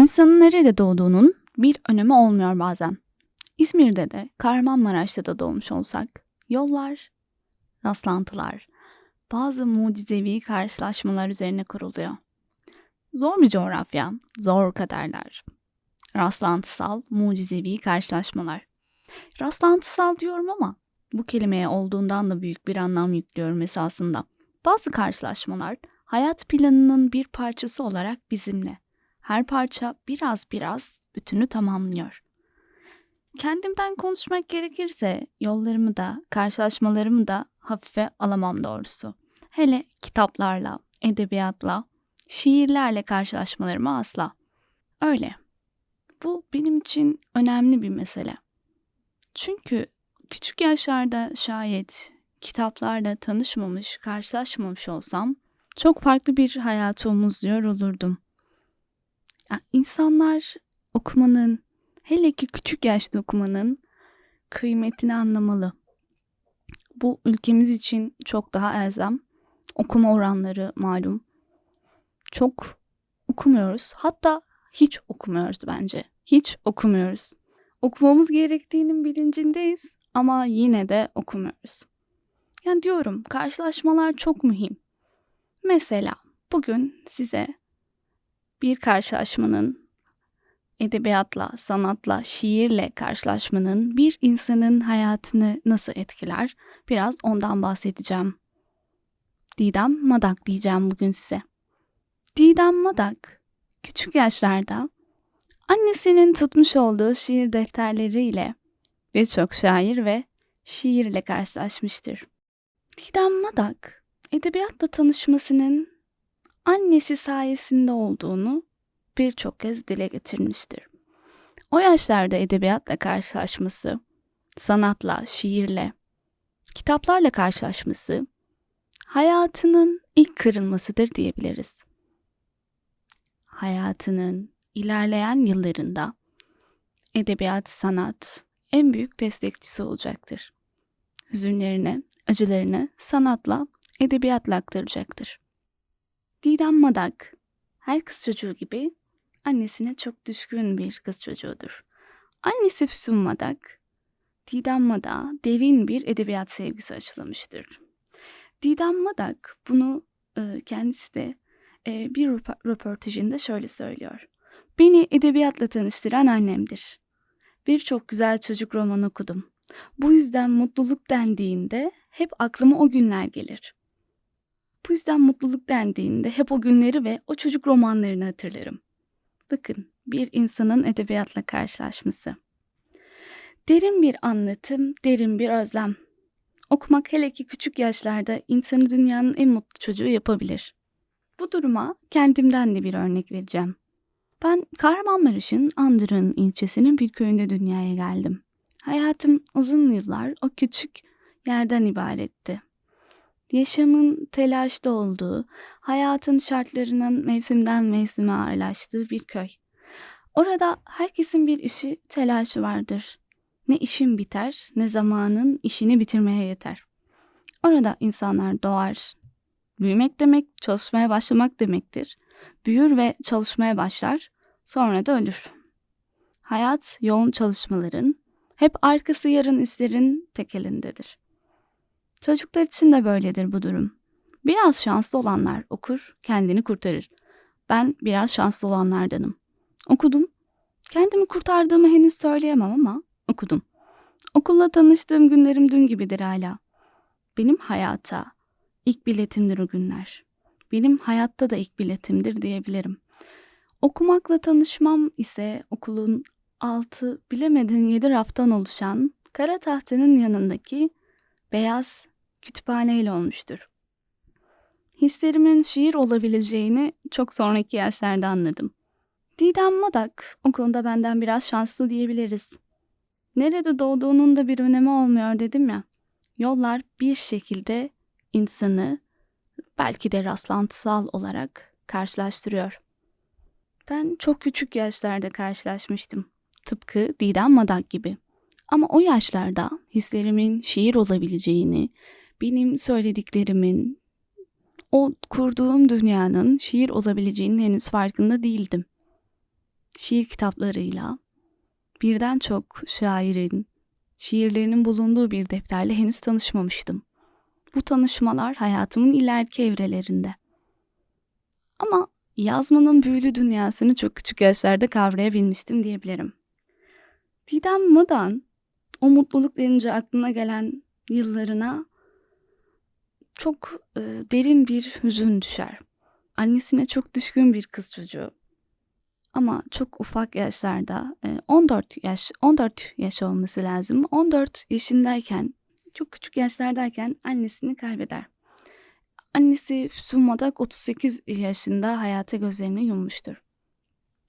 İnsanın nerede doğduğunun bir önemi olmuyor bazen. İzmir'de de, Kahramanmaraş'ta da doğmuş olsak, yollar, rastlantılar, bazı mucizevi karşılaşmalar üzerine kuruluyor. Zor bir coğrafya, zor kaderler. Rastlantısal, mucizevi karşılaşmalar. Rastlantısal diyorum ama bu kelimeye olduğundan da büyük bir anlam yüklüyorum esasında. Bazı karşılaşmalar hayat planının bir parçası olarak bizimle. Her parça biraz biraz bütünü tamamlıyor. Kendimden konuşmak gerekirse yollarımı da, karşılaşmalarımı da hafife alamam doğrusu. Hele kitaplarla, edebiyatla, şiirlerle karşılaşmalarımı asla. Öyle. Bu benim için önemli bir mesele. Çünkü küçük yaşlarda şayet kitaplarla tanışmamış, karşılaşmamış olsam çok farklı bir hayatı omuzluyor olurdum. Ya, İnsanlar okumanın, hele ki küçük yaşta okumanın kıymetini anlamalı. Bu ülkemiz için çok daha elzem. Okuma oranları malum. Çok okumuyoruz. Hatta hiç okumuyoruz bence. Hiç okumuyoruz. Okumamız gerektiğinin bilincindeyiz ama yine de okumuyoruz. Yani diyorum karşılaşmalar çok mühim. Mesela bugün size bir karşılaşmanın edebiyatla, sanatla, şiirle karşılaşmanın bir insanın hayatını nasıl etkiler biraz ondan bahsedeceğim. Didem Madak diyeceğim bugün size. Didem Madak küçük yaşlarda annesinin tutmuş olduğu şiir defterleriyle birçok şair ve şiirle karşılaşmıştır. Didem Madak edebiyatla tanışmasının annesi sayesinde olduğunu birçok kez dile getirmiştir. O yaşlarda edebiyatla karşılaşması, sanatla, şiirle, kitaplarla karşılaşması hayatının ilk kırılmasıdır diyebiliriz. Hayatının ilerleyen yıllarında edebiyat, sanat en büyük destekçisi olacaktır. Hüzünlerine, acılarını sanatla, edebiyatla aktaracaktır. Didem Madak, her kız çocuğu gibi annesine çok düşkün bir kız çocuğudur. Annesi Füsun Madak, Didem Madak'a derin bir edebiyat sevgisi aşılamıştır. Didem Madak bunu e, kendisi de e, bir röportajında şöyle söylüyor. Beni edebiyatla tanıştıran annemdir. Birçok güzel çocuk roman okudum. Bu yüzden mutluluk dendiğinde hep aklıma o günler gelir. Bu yüzden mutluluk dendiğinde hep o günleri ve o çocuk romanlarını hatırlarım. Bakın bir insanın edebiyatla karşılaşması. Derin bir anlatım, derin bir özlem. Okumak hele ki küçük yaşlarda insanı dünyanın en mutlu çocuğu yapabilir. Bu duruma kendimden de bir örnek vereceğim. Ben Kahramanmaraş'ın Andırın ilçesinin bir köyünde dünyaya geldim. Hayatım uzun yıllar o küçük yerden ibaretti yaşamın telaşta olduğu, hayatın şartlarının mevsimden mevsime ağırlaştığı bir köy. Orada herkesin bir işi, telaşı vardır. Ne işin biter, ne zamanın işini bitirmeye yeter. Orada insanlar doğar. Büyümek demek, çalışmaya başlamak demektir. Büyür ve çalışmaya başlar, sonra da ölür. Hayat yoğun çalışmaların, hep arkası yarın işlerin tek elindedir. Çocuklar için de böyledir bu durum. Biraz şanslı olanlar okur, kendini kurtarır. Ben biraz şanslı olanlardanım. Okudum. Kendimi kurtardığımı henüz söyleyemem ama okudum. Okulla tanıştığım günlerim dün gibidir hala. Benim hayata ilk biletimdir o günler. Benim hayatta da ilk biletimdir diyebilirim. Okumakla tanışmam ise okulun altı bilemedin yedi raftan oluşan kara tahtanın yanındaki beyaz kütüphaneyle olmuştur. Hislerimin şiir olabileceğini çok sonraki yaşlarda anladım. Didem Madak o konuda benden biraz şanslı diyebiliriz. Nerede doğduğunun da bir önemi olmuyor dedim ya. Yollar bir şekilde insanı belki de rastlantısal olarak karşılaştırıyor. Ben çok küçük yaşlarda karşılaşmıştım. Tıpkı Didem Madak gibi. Ama o yaşlarda hislerimin şiir olabileceğini, benim söylediklerimin, o kurduğum dünyanın şiir olabileceğinin henüz farkında değildim. şiir kitaplarıyla birden çok şairin şiirlerinin bulunduğu bir defterle henüz tanışmamıştım. Bu tanışmalar hayatımın ileriki evrelerinde. Ama yazmanın büyülü dünyasını çok küçük yaşlarda kavrayabilmiştim diyebilirim. Didem Madan o mutluluk denince aklına gelen yıllarına çok e, derin bir hüzün düşer. Annesine çok düşkün bir kız çocuğu. Ama çok ufak yaşlarda, e, 14 yaş 14 yaş olması lazım. 14 yaşındayken, çok küçük yaşlardayken annesini kaybeder. Annesi Füsun Madak 38 yaşında hayata gözlerini yummuştur.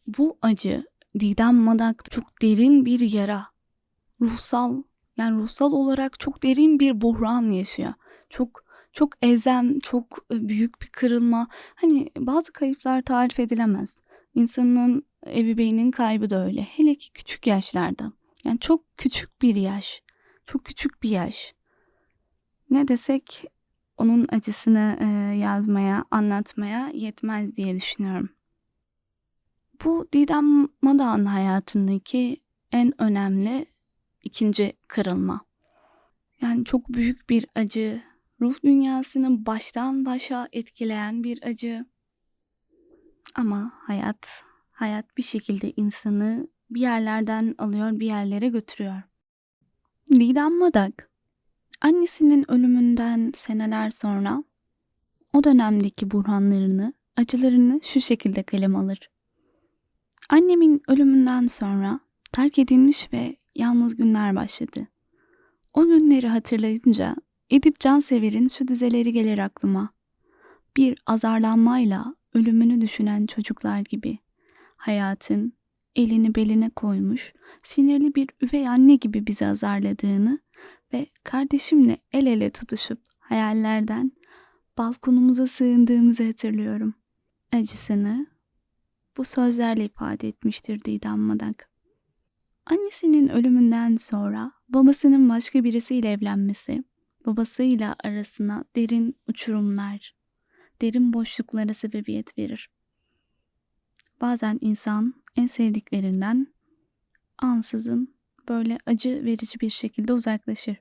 Bu acı Didem Madak çok derin bir yara. Ruhsal yani ruhsal olarak çok derin bir buhran yaşıyor. Çok çok ezem, çok e, büyük bir kırılma. Hani bazı kayıplar tarif edilemez. İnsanın ebeveynin kaybı da öyle. Hele ki küçük yaşlarda. Yani çok küçük bir yaş. Çok küçük bir yaş. Ne desek onun acısını e, yazmaya, anlatmaya yetmez diye düşünüyorum. Bu Didem Madağ'ın hayatındaki en önemli ikinci kırılma. Yani çok büyük bir acı, ruh dünyasını baştan başa etkileyen bir acı. Ama hayat, hayat bir şekilde insanı bir yerlerden alıyor, bir yerlere götürüyor. Didem Madak, annesinin ölümünden seneler sonra o dönemdeki burhanlarını, acılarını şu şekilde kalem alır. Annemin ölümünden sonra terk edilmiş ve yalnız günler başladı. O günleri hatırlayınca Edip Cansever'in şu dizeleri gelir aklıma. Bir azarlanmayla ölümünü düşünen çocuklar gibi. Hayatın elini beline koymuş, sinirli bir üvey anne gibi bizi azarladığını ve kardeşimle el ele tutuşup hayallerden balkonumuza sığındığımızı hatırlıyorum. Acısını bu sözlerle ifade etmiştir Didem Madak. Annesinin ölümünden sonra babasının başka birisiyle evlenmesi, babasıyla arasına derin uçurumlar, derin boşluklara sebebiyet verir. Bazen insan en sevdiklerinden ansızın böyle acı verici bir şekilde uzaklaşır.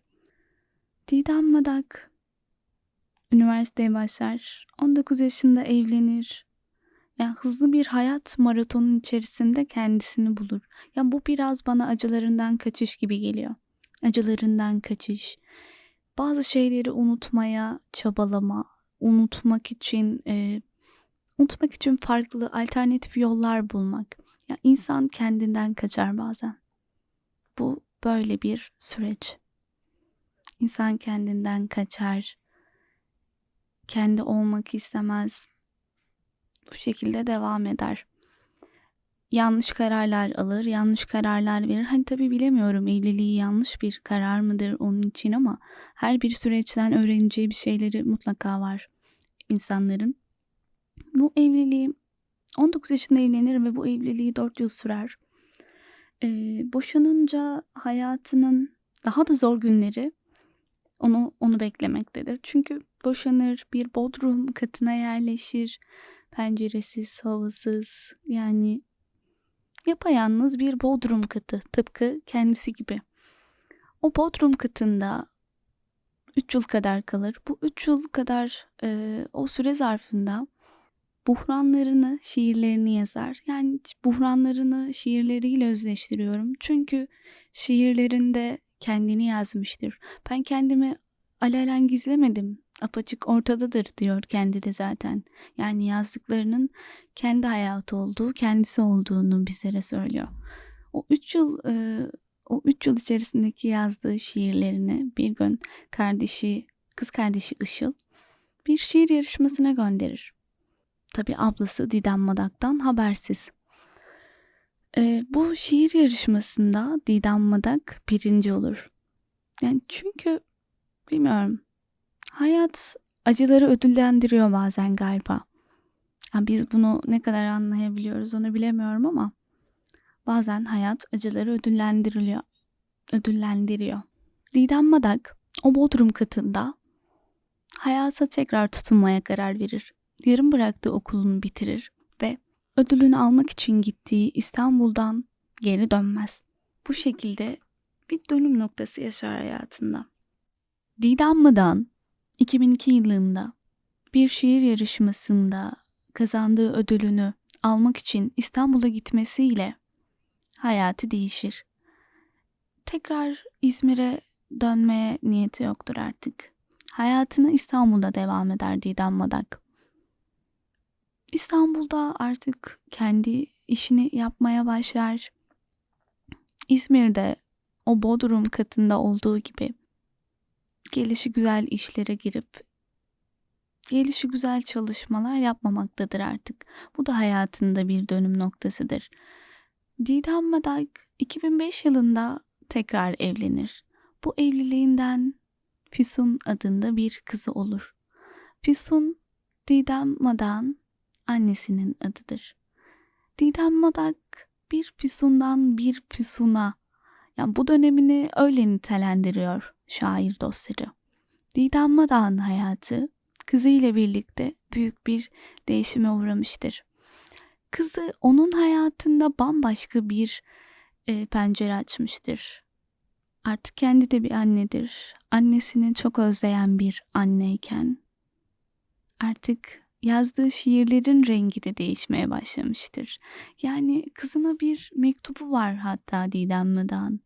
Didem Madak üniversiteye başlar, 19 yaşında evlenir, yani hızlı bir hayat maratonun içerisinde kendisini bulur. Yani bu biraz bana acılarından kaçış gibi geliyor. Acılarından kaçış. Bazı şeyleri unutmaya çabalama, unutmak için e, unutmak için farklı alternatif yollar bulmak. Ya insan kendinden kaçar bazen. Bu böyle bir süreç. İnsan kendinden kaçar. Kendi olmak istemez bu şekilde devam eder. Yanlış kararlar alır, yanlış kararlar verir. Hani tabii bilemiyorum evliliği yanlış bir karar mıdır onun için ama her bir süreçten öğreneceği bir şeyleri mutlaka var insanların. Bu evliliği 19 yaşında evlenir ve bu evliliği 4 yıl sürer. Ee, boşanınca hayatının daha da zor günleri onu onu beklemektedir. Çünkü boşanır, bir bodrum katına yerleşir penceresiz, havasız yani yapayalnız bir bodrum katı tıpkı kendisi gibi. O bodrum katında 3 yıl kadar kalır. Bu 3 yıl kadar e, o süre zarfında buhranlarını, şiirlerini yazar. Yani buhranlarını şiirleriyle özleştiriyorum. Çünkü şiirlerinde kendini yazmıştır. Ben kendimi alalen gizlemedim apaçık ortadadır diyor kendi de zaten. Yani yazdıklarının kendi hayatı olduğu, kendisi olduğunu bizlere söylüyor. O üç yıl e, o üç yıl içerisindeki yazdığı şiirlerini bir gün kardeşi, kız kardeşi Işıl bir şiir yarışmasına gönderir. Tabi ablası Didem Madak'tan habersiz. E, bu şiir yarışmasında Didem Madak birinci olur. Yani çünkü bilmiyorum Hayat acıları ödüllendiriyor bazen galiba. Yani biz bunu ne kadar anlayabiliyoruz onu bilemiyorum ama bazen hayat acıları ödüllendiriliyor. Ödüllendiriyor. Didem Madak o bodrum katında hayata tekrar tutunmaya karar verir. Yarım bıraktığı okulunu bitirir ve ödülünü almak için gittiği İstanbul'dan geri dönmez. Bu şekilde bir dönüm noktası yaşar hayatında. Didem Mıdan 2002 yılında bir şiir yarışmasında kazandığı ödülünü almak için İstanbul'a gitmesiyle hayatı değişir. Tekrar İzmir'e dönmeye niyeti yoktur artık. Hayatına İstanbul'da devam eder Didem Madak. İstanbul'da artık kendi işini yapmaya başlar. İzmir'de o Bodrum katında olduğu gibi gelişi güzel işlere girip gelişi güzel çalışmalar yapmamaktadır artık. Bu da hayatında bir dönüm noktasıdır. Didem Madak 2005 yılında tekrar evlenir. Bu evliliğinden Füsun adında bir kızı olur. Füsun Didem Madak'ın annesinin adıdır. Didem Madak bir Füsun'dan bir Füsun'a yani bu dönemini öyle nitelendiriyor şair dostları. Didem Madak'ın hayatı kızıyla birlikte büyük bir değişime uğramıştır. Kızı onun hayatında bambaşka bir e, pencere açmıştır. Artık kendi de bir annedir. Annesini çok özleyen bir anneyken artık yazdığı şiirlerin rengi de değişmeye başlamıştır. Yani kızına bir mektubu var hatta Didem Mıdan.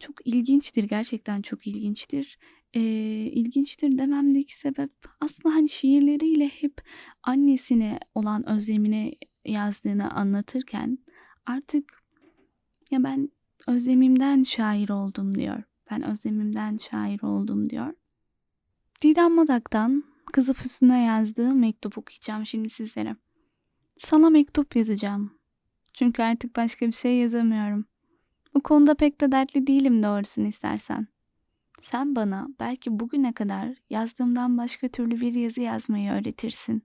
Çok ilginçtir gerçekten çok ilginçtir. Ee, ilginçtir dememdeki sebep aslında hani şiirleriyle hep annesine olan özlemine yazdığını anlatırken artık ya ben özlemimden şair oldum diyor. Ben özlemimden şair oldum diyor. Didem Madak'tan kızı Füsun'a yazdığı mektup okuyacağım şimdi sizlere. Sana mektup yazacağım. Çünkü artık başka bir şey yazamıyorum. Bu konuda pek de dertli değilim doğrusunu istersen. Sen bana belki bugüne kadar yazdığımdan başka türlü bir yazı yazmayı öğretirsin.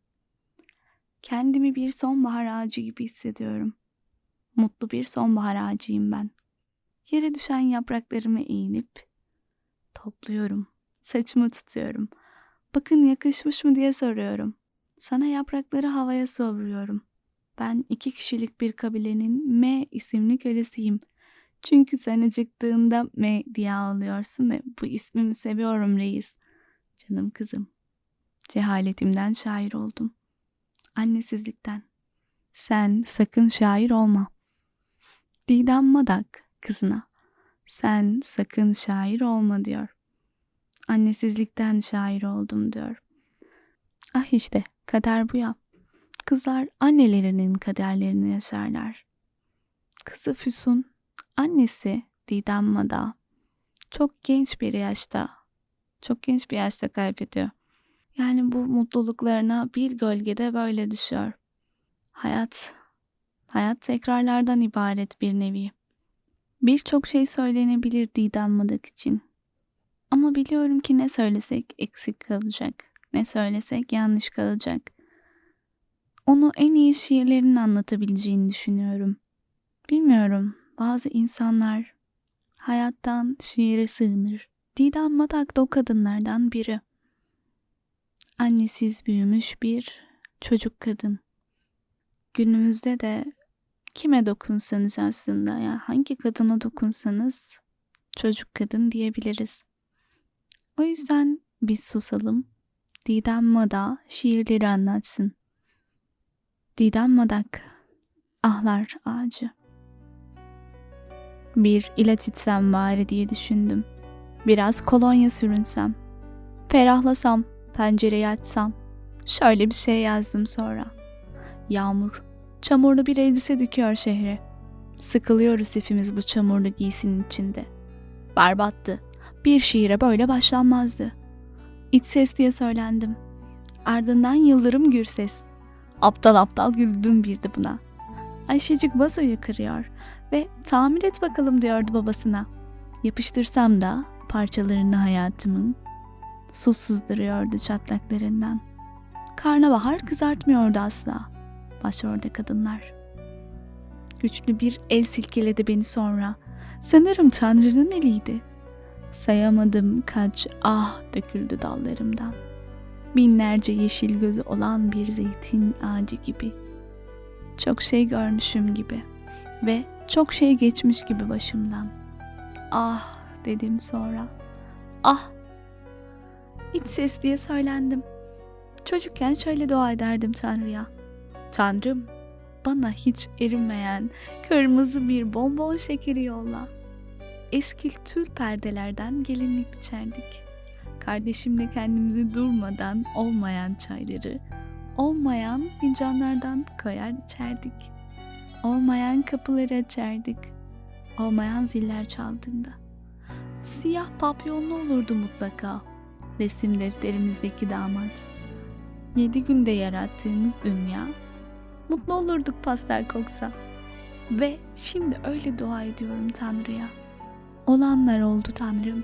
Kendimi bir sonbahar ağacı gibi hissediyorum. Mutlu bir sonbahar ağacıyım ben. Yere düşen yapraklarımı eğinip topluyorum. Saçımı tutuyorum. Bakın yakışmış mı diye soruyorum. Sana yaprakları havaya savuruyorum. Ben iki kişilik bir kabilenin M isimli kölesiyim. Çünkü sen acıktığında M diye ağlıyorsun ve bu ismimi seviyorum reis. Canım kızım. Cehaletimden şair oldum. Annesizlikten. Sen sakın şair olma. Didem Madak kızına. Sen sakın şair olma diyor. Annesizlikten şair oldum diyor. Ah işte kader bu ya. Kızlar annelerinin kaderlerini yaşarlar. Kızı Füsun, annesi Didem Mada çok genç bir yaşta, çok genç bir yaşta kaybediyor. Yani bu mutluluklarına bir gölgede böyle düşüyor. Hayat, hayat tekrarlardan ibaret bir nevi. Birçok şey söylenebilir Didem Madak için. Ama biliyorum ki ne söylesek eksik kalacak. Ne söylesek yanlış kalacak. Onu en iyi şiirlerin anlatabileceğini düşünüyorum. Bilmiyorum, bazı insanlar hayattan şiire sığınır. Didem Madak da o kadınlardan biri. Annesiz büyümüş bir çocuk kadın. Günümüzde de kime dokunsanız aslında ya hangi kadına dokunsanız çocuk kadın diyebiliriz. O yüzden biz susalım. Didem Mada şiirleri anlatsın. Didem Madak Ahlar Ağacı Bir ilaç içsem bari diye düşündüm. Biraz kolonya sürünsem. Ferahlasam, pencereyi açsam. Şöyle bir şey yazdım sonra. Yağmur Çamurlu bir elbise dikiyor şehre. Sıkılıyoruz hepimiz bu çamurlu giysinin içinde. Berbattı. Bir şiire böyle başlanmazdı. İç ses diye söylendim. Ardından Yıldırım Gürses. Aptal aptal güldüm bir de buna. Ayşecik vazoyu kırıyor ve tamir et bakalım diyordu babasına. Yapıştırsam da parçalarını hayatımın su sızdırıyordu çatlaklarından. Karnabahar kızartmıyordu asla başrolde kadınlar. Güçlü bir el silkeledi beni sonra. Sanırım Tanrı'nın eliydi. Sayamadım kaç ah döküldü dallarımdan. Binlerce yeşil gözü olan bir zeytin ağacı gibi. çok şey görmüşüm gibi ve çok şey geçmiş gibi başımdan. Ah dedim sonra. Ah. İç ses diye söylendim. Çocukken şöyle dua ederdim Tanrı'ya. Tanrım bana hiç erimeyen kırmızı bir bonbon şekeri yolla. Eski tül perdelerden gelinlik biçerdik. Kardeşimle kendimizi durmadan olmayan çayları, olmayan fincanlardan koyar içerdik. Olmayan kapıları açardık. Olmayan ziller çaldığında. Siyah papyonlu olurdu mutlaka resim defterimizdeki damat. Yedi günde yarattığımız dünya, mutlu olurduk pastel koksa. Ve şimdi öyle dua ediyorum Tanrı'ya. Olanlar oldu Tanrım.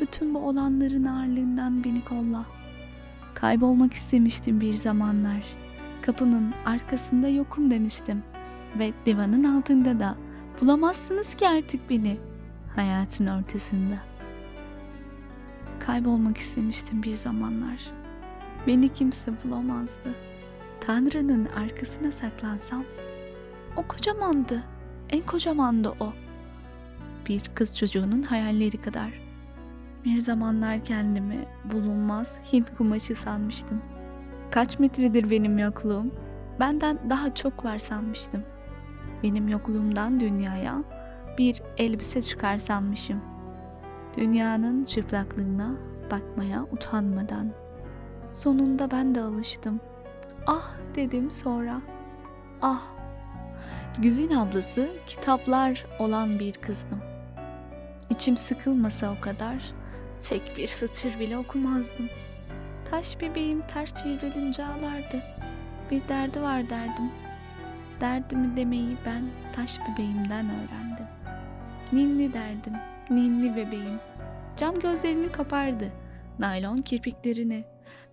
Bütün bu olanların ağırlığından beni kolla. Kaybolmak istemiştim bir zamanlar. Kapının arkasında yokum demiştim. Ve divanın altında da bulamazsınız ki artık beni. Hayatın ortasında. Kaybolmak istemiştim bir zamanlar. Beni kimse bulamazdı. Tanrı'nın arkasına saklansam, o kocamandı, en kocamandı o. Bir kız çocuğunun hayalleri kadar. Bir zamanlar kendimi bulunmaz Hint kumaşı sanmıştım. Kaç metredir benim yokluğum? Benden daha çok var sanmıştım. Benim yokluğumdan dünyaya bir elbise çıkar sanmışım. Dünyanın çıplaklığına bakmaya utanmadan. Sonunda ben de alıştım. Ah dedim sonra. Ah. Güzin ablası kitaplar olan bir kızdım. İçim sıkılmasa o kadar tek bir satır bile okumazdım. Taş bebeğim ters çevrilince ağlardı. Bir derdi var derdim. Derdimi demeyi ben taş bebeğimden öğrendim. Ninni derdim, ninni bebeğim. Cam gözlerini kapardı, naylon kirpiklerini,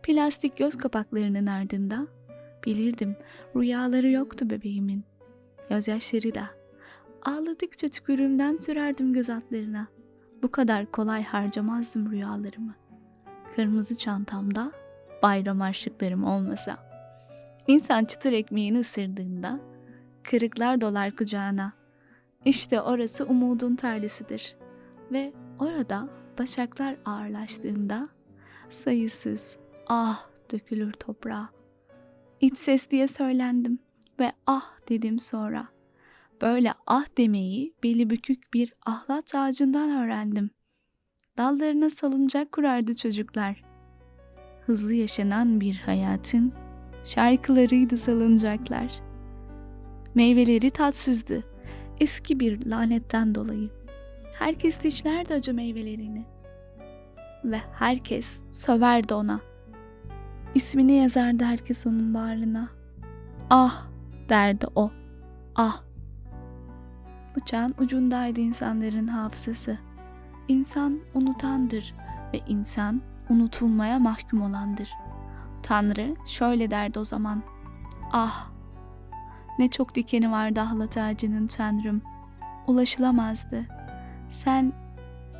plastik göz kapaklarının ardında. Bilirdim rüyaları yoktu bebeğimin. Gözyaşları da. Ağladıkça tükürüğümden sürerdim göz altlarına. Bu kadar kolay harcamazdım rüyalarımı. Kırmızı çantamda bayram harçlıklarım olmasa. İnsan çıtır ekmeğini ısırdığında kırıklar dolar kucağına. İşte orası umudun tarlasıdır. Ve orada başaklar ağırlaştığında sayısız ah dökülür toprağa. İç ses diye söylendim ve ah dedim sonra. Böyle ah demeyi beli bükük bir ahlat ağacından öğrendim. Dallarına salıncak kurardı çocuklar. Hızlı yaşanan bir hayatın şarkılarıydı salıncaklar. Meyveleri tatsızdı. Eski bir lanetten dolayı. Herkes dişlerdi acı meyvelerini. Ve herkes söverdi ona. İsmini yazardı herkes onun bağrına. Ah derdi o. Ah. Bıçağın ucundaydı insanların hafızası. İnsan unutandır ve insan unutulmaya mahkum olandır. Tanrı şöyle derdi o zaman. Ah! Ne çok dikeni vardı ahlat ağacının Tanrım. Ulaşılamazdı. Sen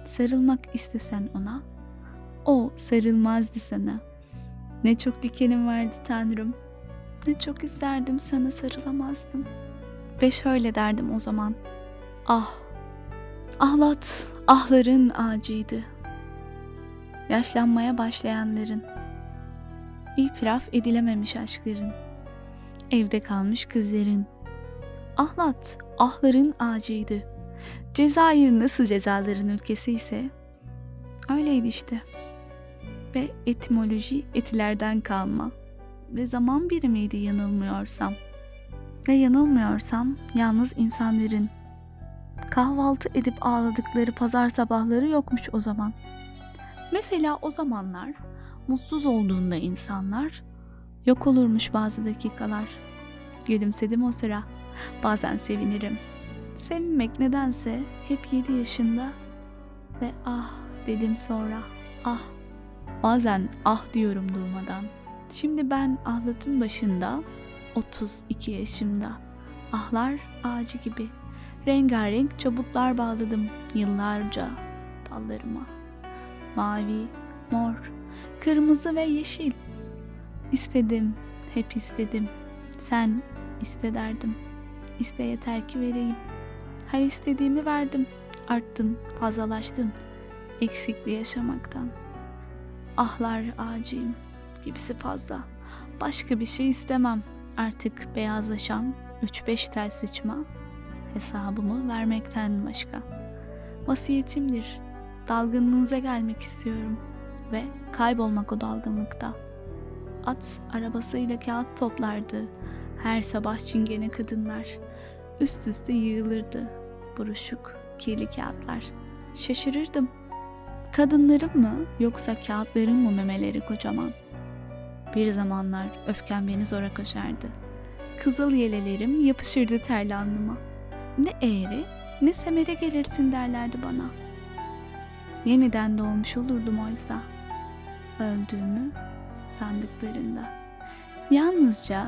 sarılmak istesen ona, o sarılmazdı sana. Ne çok dikenim vardı Tanrım. Ne çok isterdim sana sarılamazdım. Ve şöyle derdim o zaman. Ah! Ahlat, ahların ağacıydı. Yaşlanmaya başlayanların, itiraf edilememiş aşkların, evde kalmış kızların. Ahlat, ahların ağacıydı. Cezayir nasıl cezaların ülkesi ise öyleydi işte. Ve etimoloji etilerden kalma ve zaman birimiydi yanılmıyorsam. Ve yanılmıyorsam yalnız insanların kahvaltı edip ağladıkları pazar sabahları yokmuş o zaman. Mesela o zamanlar mutsuz olduğunda insanlar yok olurmuş bazı dakikalar. Gülümsedim o sıra. Bazen sevinirim. Sevinmek nedense hep yedi yaşında ve ah dedim sonra ah. Bazen ah diyorum durmadan. Şimdi ben ahlatın başında 32 yaşımda. Ahlar ağacı gibi. Rengarenk çabuklar bağladım yıllarca dallarıma. Mavi, mor, kırmızı ve yeşil. İstedim, hep istedim. Sen İste derdim. İste yeter ki vereyim. Her istediğimi verdim. Arttım, fazlalaştım. Eksikliği yaşamaktan. Ahlar ağacıyım gibisi fazla. Başka bir şey istemem. Artık beyazlaşan 3-5 tel sıçma hesabımı vermekten başka. Vasiyetimdir. Dalgınlığınıza gelmek istiyorum ve kaybolmak o dalgınlıkta. At arabasıyla kağıt toplardı. Her sabah çingene kadınlar. Üst üste yığılırdı. Buruşuk, kirli kağıtlar. Şaşırırdım. Kadınların mı yoksa kağıtların mı memeleri kocaman? Bir zamanlar öfkem beni zora koşardı. Kızıl yelelerim yapışırdı terli alnıma. Ne eğri ne semere gelirsin derlerdi bana. Yeniden doğmuş olurdum oysa. Öldüğümü sandıklarında. Yalnızca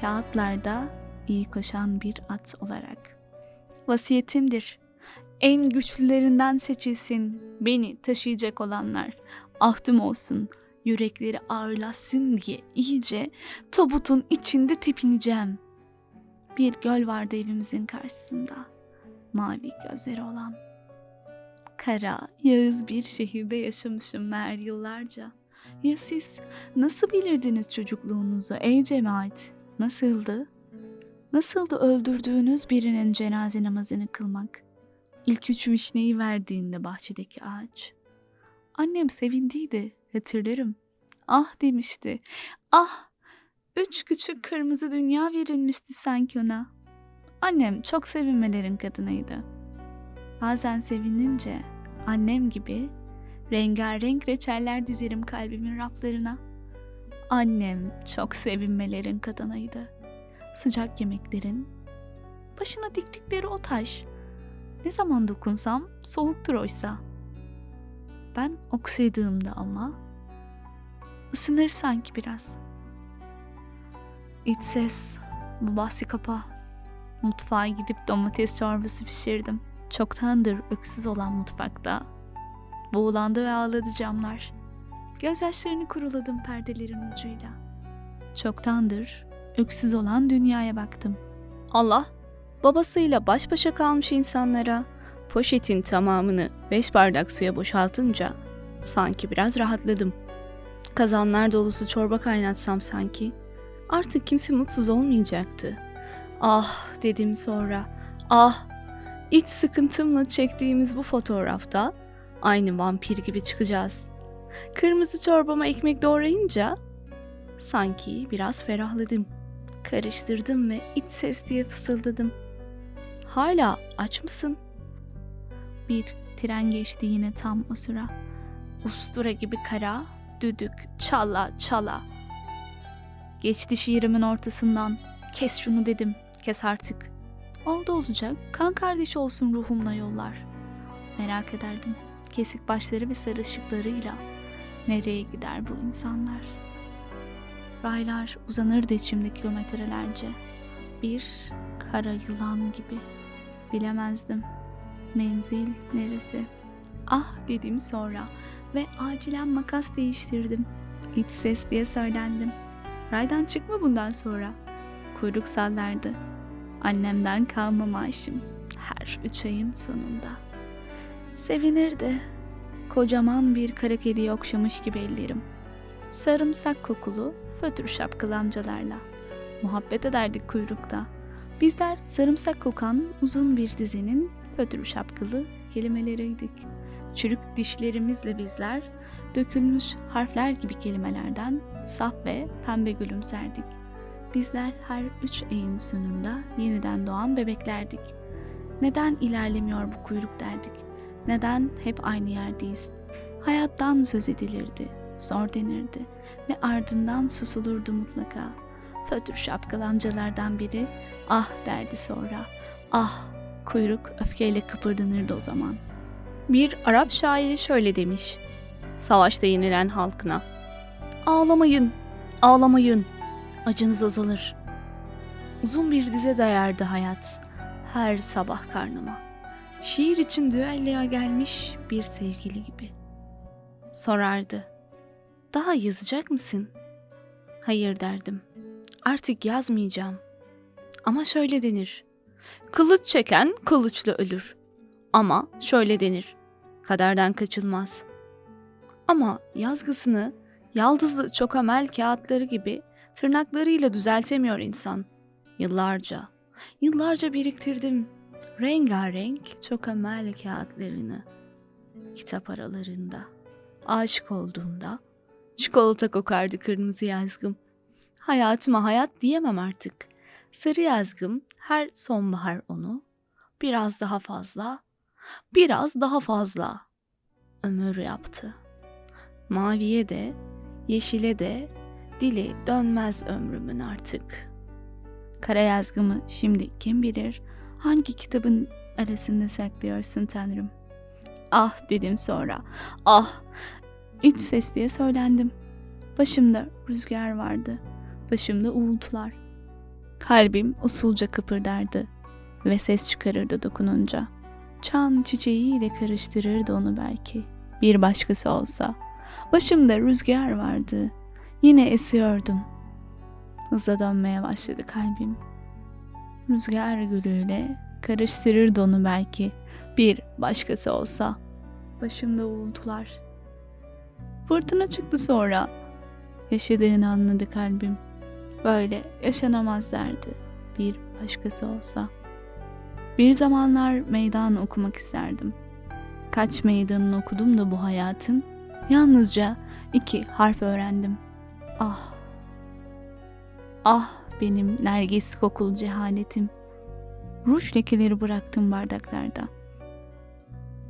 kağıtlarda iyi koşan bir at olarak. Vasiyetimdir. En güçlülerinden seçilsin beni taşıyacak olanlar. Ahtım olsun, yürekleri ağırlaşsın diye iyice tabutun içinde tepineceğim. Bir göl vardı evimizin karşısında. Mavi gözleri olan. Kara, yağız bir şehirde yaşamışım meğer yıllarca. Ya siz nasıl bilirdiniz çocukluğunuzu ey cemaat? Nasıldı? Nasıldı öldürdüğünüz birinin cenaze namazını kılmak? İlk üç vişneyi verdiğinde bahçedeki ağaç. Annem sevindiydi, hatırlarım. Ah demişti. Ah, üç küçük kırmızı dünya verilmişti sanki ona. Annem çok sevinmelerin kadınıydı. Bazen sevinince annem gibi rengarenk reçeller dizerim kalbimin raflarına. Annem çok sevinmelerin kadınıydı. Sıcak yemeklerin, başına diktikleri o taş. Ne zaman dokunsam soğuktur oysa. Ben okşadığımda ama ısınır sanki biraz. İç ses, bu bahsi kapa. Mutfağa gidip domates çorbası pişirdim. Çoktandır öksüz olan mutfakta. Boğulandı ve ağladı camlar. Gözyaşlarını kuruladım perdelerin ucuyla. Çoktandır öksüz olan dünyaya baktım. Allah, babasıyla baş başa kalmış insanlara poşetin tamamını beş bardak suya boşaltınca sanki biraz rahatladım. Kazanlar dolusu çorba kaynatsam sanki artık kimse mutsuz olmayacaktı. Ah dedim sonra. Ah iç sıkıntımla çektiğimiz bu fotoğrafta aynı vampir gibi çıkacağız. Kırmızı çorbama ekmek doğrayınca sanki biraz ferahladım. Karıştırdım ve iç ses diye fısıldadım. Hala aç mısın? Bir tren geçti yine tam o sıra. Ustura gibi kara, düdük, çala çala. Geçti şiirimin ortasından. Kes şunu dedim, kes artık. Oldu olacak, kan kardeş olsun ruhumla yollar. Merak ederdim, kesik başları ve sarı ışıklarıyla. Nereye gider bu insanlar? Raylar uzanırdı içimde kilometrelerce. Bir kara yılan gibi. Bilemezdim. Menzil neresi? Ah dedim sonra ve acilen makas değiştirdim. İç ses diye söylendim. Raydan çıkma bundan sonra. Kuyruk sallardı. Annemden kalma maaşım. Her üç ayın sonunda. Sevinirdi. Kocaman bir kara kedi okşamış gibi ellerim. Sarımsak kokulu fötür şapkalı amcalarla. Muhabbet ederdik kuyrukta. Bizler sarımsak kokan uzun bir dizinin fötür şapkalı kelimeleriydik. Çürük dişlerimizle bizler dökülmüş harfler gibi kelimelerden saf ve pembe gülümserdik. Bizler her üç ayın sonunda yeniden doğan bebeklerdik. Neden ilerlemiyor bu kuyruk derdik? Neden hep aynı yerdeyiz? Hayattan söz edilirdi, zor denirdi ve ardından susulurdu mutlaka. Fötür şapkalı amcalardan biri ah derdi sonra. Ah kuyruk öfkeyle kıpırdanırdı o zaman. Bir Arap şairi şöyle demiş. Savaşta yenilen halkına. Ağlamayın, ağlamayın. Acınız azalır. Uzun bir dize dayardı hayat her sabah karnıma. Şiir için düelloya gelmiş bir sevgili gibi. Sorardı. Daha yazacak mısın? Hayır derdim. Artık yazmayacağım. Ama şöyle denir. Kılıç çeken kılıçla ölür. Ama şöyle denir. Kaderden kaçılmaz. Ama yazgısını yaldızlı çok amel kağıtları gibi tırnaklarıyla düzeltemiyor insan. Yıllarca, yıllarca biriktirdim rengarenk çok amel kağıtlarını. Kitap aralarında, aşık olduğumda çikolata kokardı kırmızı yazgım. Hayatıma hayat diyemem artık. Sarı yazgım her sonbahar onu biraz daha fazla, biraz daha fazla ömür yaptı. Maviye de, yeşile de dili dönmez ömrümün artık. Kara yazgımı şimdi kim bilir hangi kitabın arasında saklıyorsun Tanrım? Ah dedim sonra. Ah! İç ses diye söylendim. Başımda rüzgar vardı. Başımda uğultular. Kalbim usulca kıpırdardı ve ses çıkarırdı dokununca. Çan çiçeğiyle karıştırırdı onu belki. Bir başkası olsa. Başımda rüzgar vardı. Yine esiyordum. Hızla dönmeye başladı kalbim. Rüzgar gülüyle karıştırırdı onu belki. Bir başkası olsa. Başımda uğultular. Fırtına çıktı sonra. Yaşadığını anladı kalbim. Böyle yaşanamaz derdi. Bir başkası olsa. Bir zamanlar meydan okumak isterdim. Kaç meydanını okudum da bu hayatın. Yalnızca iki harf öğrendim. Ah. Ah benim nergis kokulu cehaletim. Ruj lekeleri bıraktım bardaklarda.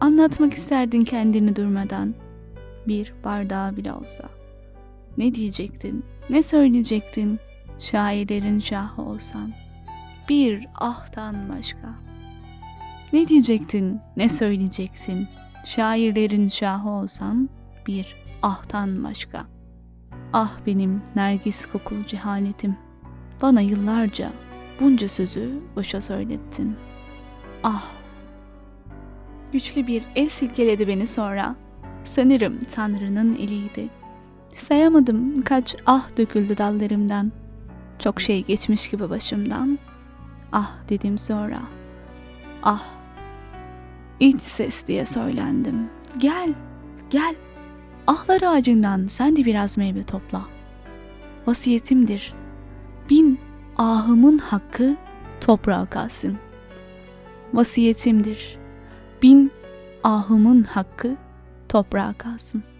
Anlatmak isterdin kendini durmadan. Bir bardağı bile olsa. Ne diyecektin? Ne söyleyecektin? Şairlerin şahı olsan. Bir ahtan başka. Ne diyecektin? Ne söyleyecektin? Şairlerin şahı olsan bir ahtan başka. Ah benim nergis kokulu cehaletim. Bana yıllarca bunca sözü boşa söylettin. Ah! Güçlü bir el silkeledi beni sonra. Sanırım Tanrı'nın eliydi. Sayamadım kaç ah döküldü dallarımdan. Çok şey geçmiş gibi başımdan. Ah dedim sonra. Ah! İç ses diye söylendim. Gel, gel. Ahlar ağacından sen de biraz meyve topla. Vasiyetimdir. Bin ahımın hakkı toprağa kalsın. Vasiyetimdir. Bin ahımın hakkı toprağa kalsın.''